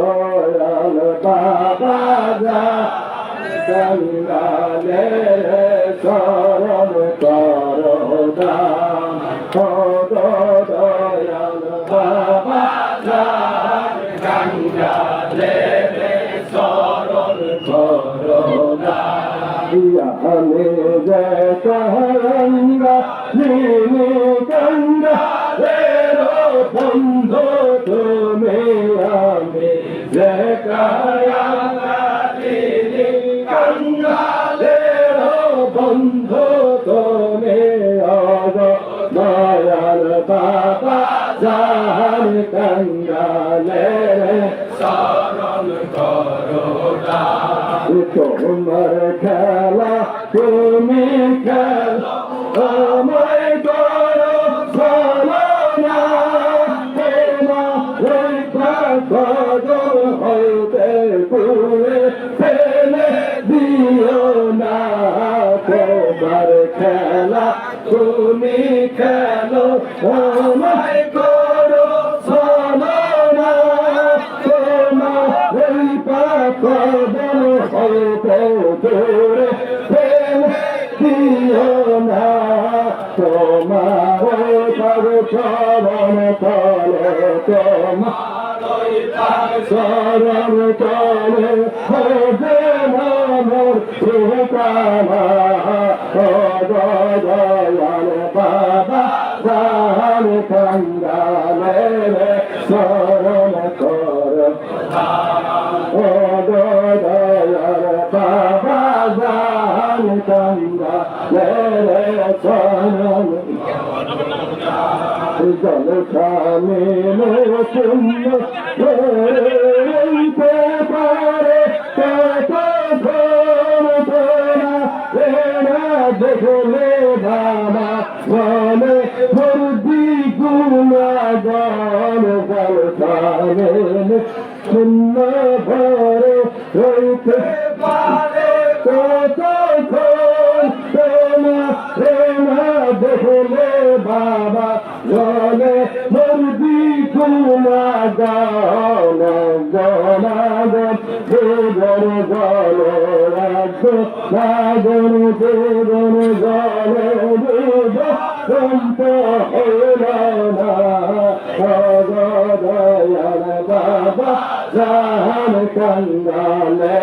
দয়াল বাবা যা গঙ্গালে শরণ করো দাম দয়াল বাবা যা গঙ্গালে শরণ করো গঙ্গালে শরণ তোমার খেলা, তুমি খেলা, আমায় করো ভালো না তোমার কদম হইতে না। তোমার খেলা, তুমি খেলো হইতে পুরে ফেলে দিও না। তোমার চরণ তলে তোমার চরণ তলে হবে মনোর ঠিকানা দয়াল বাবা জান কঙ্গালে শরণ জান কঙ্গালে শরণ জল খানে শূন্য রইতে পারে দেখলে বাবা বলে ভর্দি গল জল শূন্য ভরে রইতে বাবা জলে মর্দি কুমা গান গনাগ দেবন গল রাজ রাজন দেবন গল দেব সন্ত হইল না দয়াল বাবা, জাহান কঙ্গালে